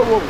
We'll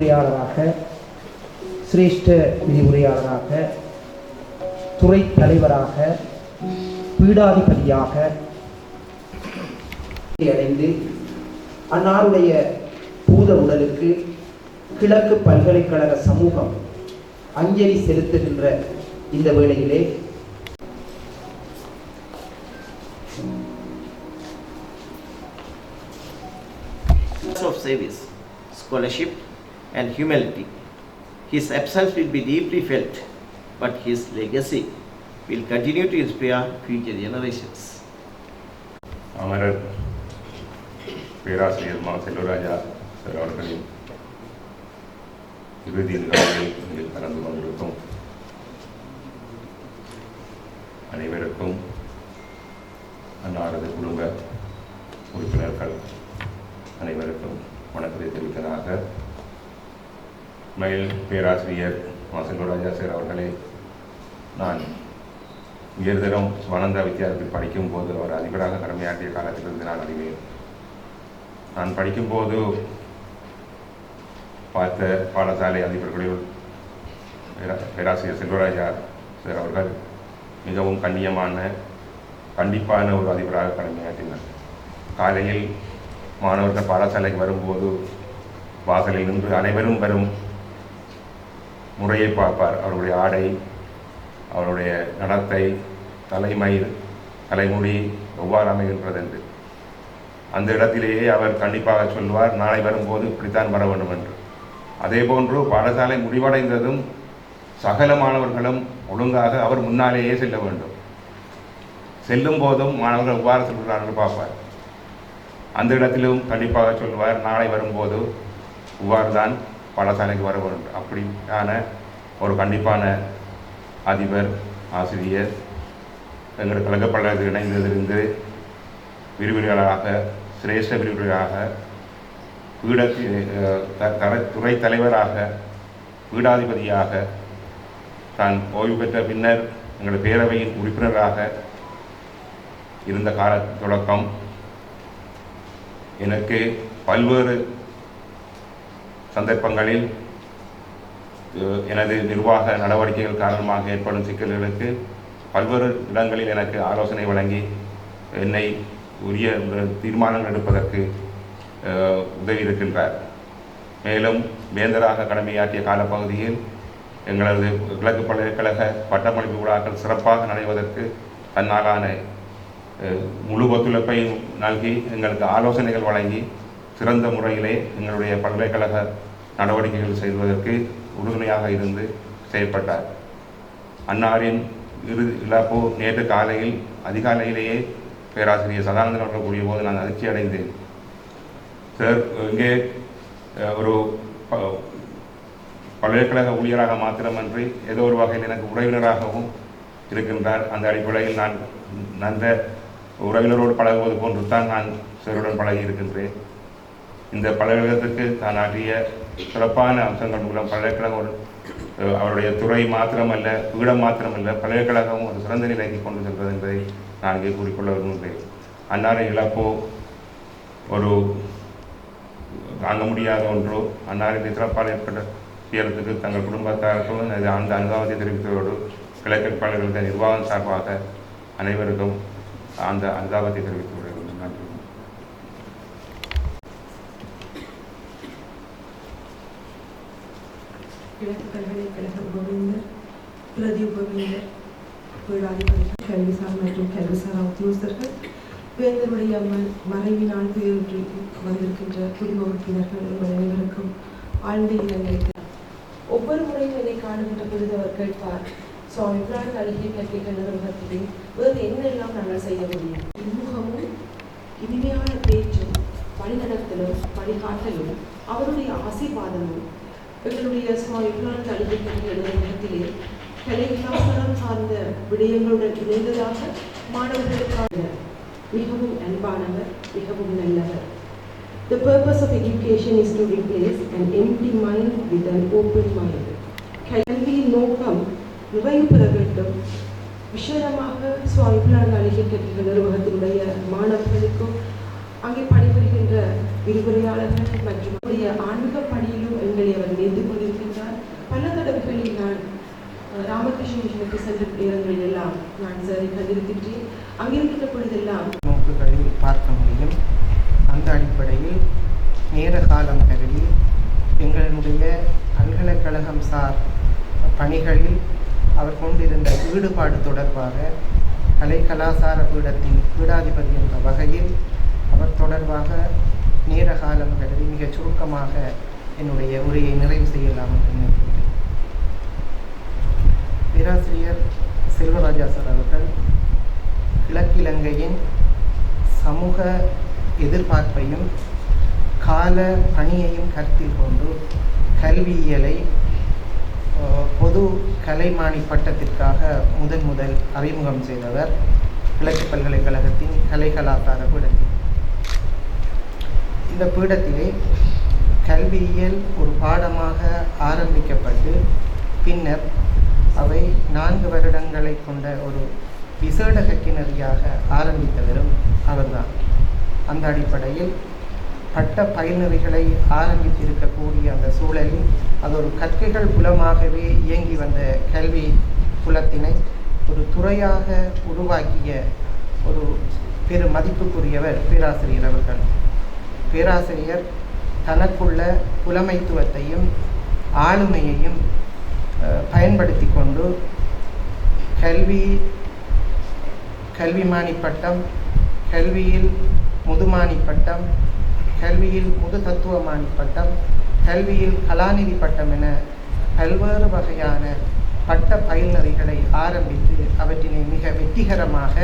விரிவுரையாளராக சிரேஷ்ட விரிவுரையாளராக துறை தலைவராக பீடாதிபதியாக அடைந்து அன்னாருடைய பூத உடலுக்கு கிழக்கு பல்கலைக்கழக சமூகம் அஞ்சலி செலுத்துகின்ற இந்த வேளையிலே of service, scholarship, and humility. His absence will be deeply felt, but his legacy will continue to inspire future generations. அமரர் பேராசிரியர் மா செல்வராஜா சார் அவர்களின் இறுதி நிகழ்வில் இதில் கலந்து கொண்டிருக்கும் அனைவருக்கும் அன்னாரது குடும்ப உறுப்பினர்கள் அனைவருக்கும் வணக்கத்தை தெரிவித்ததாக மயில் பேராசிரியர் மா செல்வராஜா சார் அவர்களை நான் உயர்தரம் சுவானந்தா வித்தியாலயத்தில் படிக்கும்போது அவர் அதிபராக கடமையாற்றிய காலத்திலிருந்து நான் அறிவேன். நான் படிக்கும்போது பார்த்த பாடசாலை அதிபர்களில் பேரா- பேராசிரியர் செல்வராஜா சார் அவர்கள் மிகவும் கண்ணியமான கண்டிப்பான ஒரு அதிபராக கடமையாற்றினார். காலையில் மாணவர்கள் பாடசாலைக்கு வரும்போது வாசலில் நின்று அனைவரும் வரும் முறையை பார்ப்பார். அவருடைய ஆடை அவருடைய நடத்தை தலைமயிர் தலைமுடி எவ்வாறு அமைகின்றது என்று அந்த இடத்திலேயே அவர் கண்டிப்பாக சொல்வார் நாளை வரும்போது இப்படித்தான் வர வேண்டும் என்று அதே போன்று பாடசாலை முடிவடைந்ததும் சகல மாணவர்களும் ஒழுங்காக அவர் முன்னாலேயே செல்ல வேண்டும். செல்லும் போதும் மாணவர்கள் எவ்வாறு செல்கிறார்கள் பார்ப்பார். அந்த இடத்திலும் கண்டிப்பாக சொல்வார் நாளை வரும்போது இவ்வாறு தான் பாடசாலைக்கு வர வேண்டும் அப்படியான ஒரு கண்டிப்பான அதிபர் ஆசிரியர் எங்கள் கழகப்பள்ளத்தில் இணைந்ததிலிருந்து விரிவுரையாளராக சிரேஷ்ட விரிவுரையாக பீட தர- துறை தலைவராக பீடாதிபதியாக தான் ஓய்வு பெற்ற பின்னர் எங்கள் பேரவையின் உறுப்பினராக இருந்த கால தொடக்கம். எனக்கு பல்வேறு சந்தர்ப்பங்களில் எனது நிர்வாக நடவடிக்கைகள் காரணமாக ஏற்படும் சிக்கல்களுக்கு பல்வேறு இடங்களில் எனக்கு ஆலோசனை வழங்கி என்னை உரிய தீர்மானங்கள் எடுப்பதற்கு உதவி இருக்கின்றார் மேலும் வேந்தராக கடமையாற்றிய காலப்பகுதியில் எங்களது கிழக்கு பல்கலைக்கழக பட்டமளிப்பு விழாக்கள் சிறப்பாக நடைவதற்கு தன்னாலான முழு ஒத்துழைப்பையும் நல்கி எங்களுக்கு ஆலோசனைகள் வழங்கி சிறந்த முறையிலே எங்களுடைய பல்கலைக்கழக நடவடிக்கைகள் செய்வதற்கு உறுதுணையாக இருந்து செயல்பட்டார் அன்னாரின் இறு இழப்பு நேற்று காலையில் அதிகாலையிலேயே பேராசிரியர் சதானந்தன் அவர்கள் கூறிய போது நான் அதிர்ச்சி அடைந்தேன். சார் இங்கே ஒரு பல்கலைக்கழக ஊழியராக மாத்திரமன்றி ஏதோ ஒரு வகையில் எனக்கு உறவினராகவும் இருக்கின்றார். அந்த அடிப்படையில் நான் நந்த உறவினரோடு பழகுவது போன்று தான் நான் சிறுடன் பழகி இருக்கின்றேன். இந்த பல்கலைக்கழகத்திற்கு தான் ஆற்றிய சிறப்பான அம்சங்கள் மூலம் பல்கலைக்கழகம் ஒரு அவருடைய துறை மாத்திரமல்ல பீடம் மாத்திரமல்ல பல்கலைக்கழகம் ஒரு சிறந்த நிலைக்கு கொண்டு சென்றது என்பதை நான் இங்கே கூறிக்கொள்ள விரும்புகிறேன். அன்னாரை இழப்போ ஒரு தாங்க முடியாத ஒன்றோ அன்னாரின் சிறப்பால் ஏற்பட்ட துயரத்துக்கு தங்கள் குடும்பத்தாருக்கும் அந்த அனுதாபத்தை தெரிவித்ததோடு கிழக்கற்பாளர்களுக்கு நிர்வாகம் சார்பாக அனைவருக்கும் அந்த அனுதாபத்தை தெரிவித்து விடுகிறேன் நன்றி கிழக்கு பல்கலைக்கழக உபவேந்தர் பிரதி உபவேந்தர் தொழிலாளிகள் கல்விசார் மற்றும் கல்விசார் உத்தியோகஸ்தர்கள் வேந்தருடைய மறைவினால் துயருற்று வந்திருக்கின்ற குடும்ப உறுப்பினர்கள் உங்கள் அனைவருக்கும் ஆழ்ந்த இரங்கலை ஒவ்வொரு முறையும் என்னை காணுகின்ற பொழுது அவர் கேட்பார் ஸோ இப்ரான் அழகிய கல்விகள் நிறுவனத்திலே முதல் என்னெல்லாம் நாங்கள் செய்ய முடியும்? இன்முகமும் இனிமையான பேச்சும் வழிநடத்தலும் வழிகாட்டலும் அவருடைய ஆசீர்வாதமும் எங்களுடைய சுவாமி இப்ரான் கல்வி கல்விகள் நிறுவனத்திலே சார்ந்த விடயங்களுடன் இணைந்ததாக மாணவர்களுக்கான மிகவும் அன்பானவர் மிகவும் நல்லவர் The purpose of education is to replace an empty mind with an open mind. கல்வியின் நோக்கம் நிறைவு பெற வேண்டும் விசேடமாக சுவாமிபிளான் அழகிய கல்விகள் நிறுவனத்தினுடைய மாணவர்களுக்கும் அங்கே பணிபுரிகின்ற விரிவுரையாளர்கள் மற்றும் ஆன்மீக பணியில் எங்களை அவர் நேர்ந்து கொண்டிருக்கின்றார். பல தடவைகளில் நான் அஹ், ராமகிருஷ்ண சென்ற நேரங்களில் எல்லாம் நான் சரி கண்டிருக்கின்றேன். அங்கிருக்கின்ற பொழுதெல்லாம் நோக்குகளில் பார்க்க முடியும். அந்த அடிப்படையில் நேர காலம் கருதி எங்களுடைய பல்கலைக்கழகம் சார் பணிகளில் அவர் கொண்டிருந்த ஈடுபாடு தொடர்பாக கலை கலாசார பீடத்தின் பீடாதிபதி என்ற வகையில் அவர் தொடர்பாக நேர காலம் கருதி மிகச் சுருக்கமாக என்னுடைய உரையை நிறைவு செய்யலாம் பேராசிரியர் செல்வராஜா சார் அவர்கள் கிழக்கிலங்கையின் சமூக எதிர்பார்ப்பையும் கால பணியையும் கருத்தில் கொண்டு கல்வியியலை பொது கலைமானி பட்டத்திற்காக முதன் முதல் அறிமுகம் செய்தவர் கிழக்கு பல்கலைக்கழகத்தின் கலை கலாச்சார பீடத்தில். இந்த பீடத்திலே கல்வியியல் ஒரு பாடமாக ஆரம்பிக்கப்பட்டு பின்னர் அவை நான்கு வருடங்களை கொண்ட ஒரு விசேட கிணறியாக ஆரம்பித்தவரும் அவர்தான். அந்த அடிப்படையில் பட்ட பயில்நெறிகளை ஆரம்பித்திருக்கக்கூடிய அந்த சூழலில் அது ஒரு கற்கைகள் புலமாகவே இயங்கி வந்த கல்வி புலத்தினை ஒரு துறையாக உருவாக்கிய ஒரு பெரு மதிப்புக்குரியவர் பேராசிரியர் அவர்கள். பேராசிரியர் தனக்குள்ள புலமைத்துவத்தையும் ஆளுமையையும் பயன்படுத்தி கொண்டு கல்வி கல்விமானி பட்டம் கல்வியில் முதுமானி பட்டம் கல்வியில் முது தத்துவமானி பட்டம் கல்வியில் கலாநிதி பட்டம் என பல்வேறு வகையான பட்ட பயில்நறைகளை ஆரம்பித்து அவற்றினை மிக வெற்றிகரமாக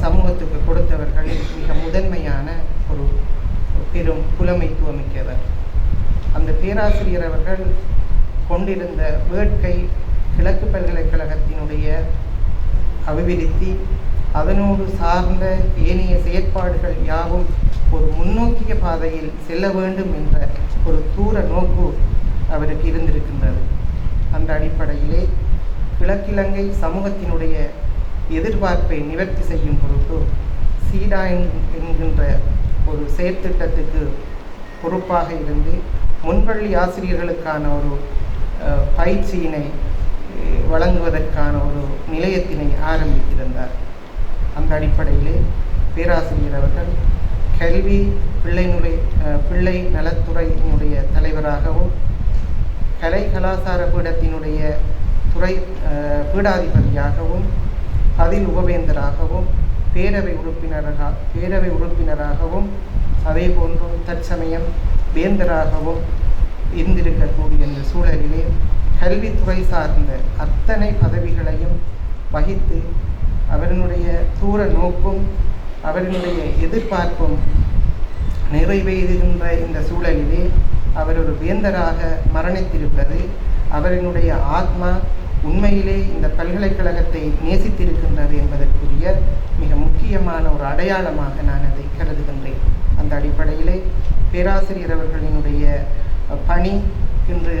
சமூகத்துக்கு கொடுத்தவர்களில் மிக முதன்மையான ஒரு பெரும் புலமைத்துவமிக்கவர். அந்த பேராசிரியர் அவர்கள் கொண்டிருந்த வேட்கை கிழக்கு பல்கலைக்கழகத்தினுடைய அபிவிருத்தி அதனோடு சார்ந்த ஏனைய செயற்பாடுகள் யாவும் ஒரு முன்னோக்கிய பாதையில் செல்ல வேண்டும் என்ற ஒரு தூர நோக்கு அவருக்கு இருந்திருக்கின்றது. அந்த அடிப்படையிலே கிழக்கிழங்கை சமூகத்தினுடைய எதிர்பார்ப்பை நிவர்த்தி செய்யும் பொருட்டு சீடா என்- என்கின்ற ஒரு செயற்திட்டத்துக்கு பொறுப்பாக இருந்து முன்பள்ளி ஆசிரியர்களுக்கான ஒரு பயிற்சியினை வழங்குவதற்கான ஒரு நிலையத்தினை ஆரம்பித்திருந்தார். அந்த அடிப்படையிலே பேராசிரியர் அவர்கள் கல்வி பிள்ளை நுழை பிள்ளை நலத்துறையினுடைய தலைவராகவும் கலை கலாசார பீடத்தினுடைய துறை பீடாதிபதியாகவும் பதில் உபவேந்தராகவும் பேரவை உறுப்பினராக பேரவை உறுப்பினராகவும் அதே போன்று தற்சமயம் வேந்தராகவும் இருந்திருக்கக்கூடிய இந்த சூழலிலே கல்வித்துறை சார்ந்த அத்தனை பதவிகளையும் வகித்து அவரினுடைய தூர நோக்கும் அவரினுடைய எதிர்பார்ப்பும் நிறைவேறுகின்ற இந்த சூழலிலே அவர் ஒரு வேந்தராக மரணித்திருப்பது அவரினுடைய ஆத்மா உண்மையிலே இந்த பல்கலைக்கழகத்தை நேசித்திருக்கின்றது என்பதற்குரிய முக்கியமான ஒரு அடையாளமாக நான் அதை கருதுகின்றேன். அந்த அடிப்படையிலே பேராசிரியர் அவர்களினுடைய பணி இன்று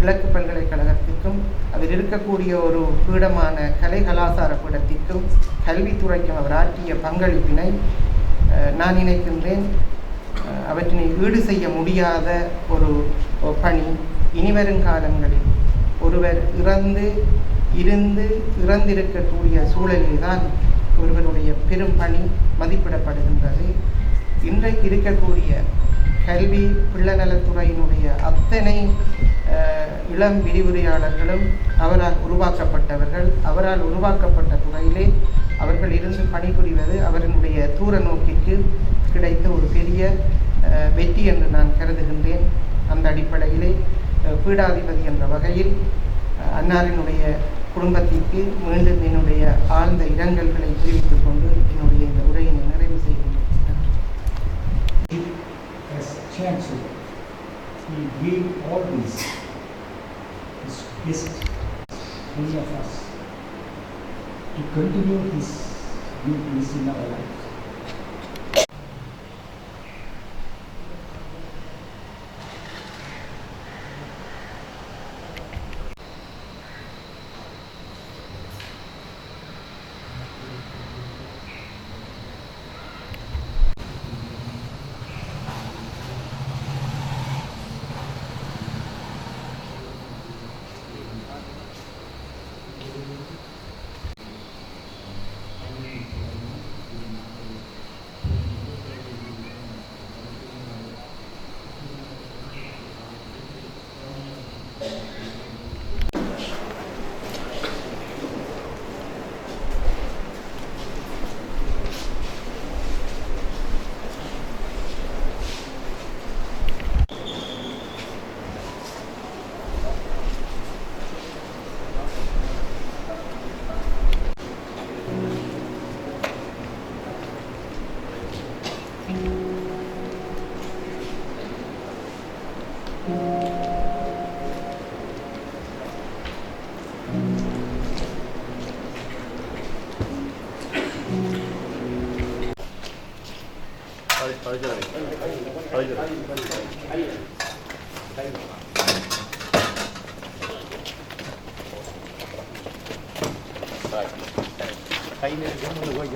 கிழக்கு பல்கலைக்கழகத்திற்கும் அதில் இருக்கக்கூடிய ஒரு பீடமான கலை கலாசார பீடத்திற்கும் கல்வித்துறைக்கும் அவர் ஆற்றிய பங்களிப்பினை நான் நினைக்கின்றேன் அவற்றினை ஈடு செய்ய முடியாத ஒரு பணி. இனிவரும் காலங்களில் ஒருவர் இறந்து இருந்து இறந்திருக்கக்கூடிய சூழலில் ஒருவனுடைய பெரும் பணி மதிப்பிடப்படுகின்றது. இன்றைக்கு இருக்கக்கூடிய கல்வி பிள்ளைநலத்துறையினுடைய அத்தனை இளம் விரிவுரையாளர்களும் அவரால் உருவாக்கப்பட்டவர்கள். அவரால் உருவாக்கப்பட்ட துறையிலே அவர்கள் இருந்து பணிபுரிவது அவர்களுடைய தூர நோக்கிற்கு கிடைத்த ஒரு பெரிய வெற்றி என்று நான் கருதுகின்றேன். அந்த அடிப்படையிலே பீடாதிபதி என்ற வகையில் அன்னாரினுடைய குடும்பத்திற்கு மீண்டும் என்னுடைய ஆழ்ந்த இரங்கல்களை தெரிவித்துக் கொண்டு என்னுடைய இந்த உரையை நிறைவு செய்கின்றேன் To continue his duties in our life.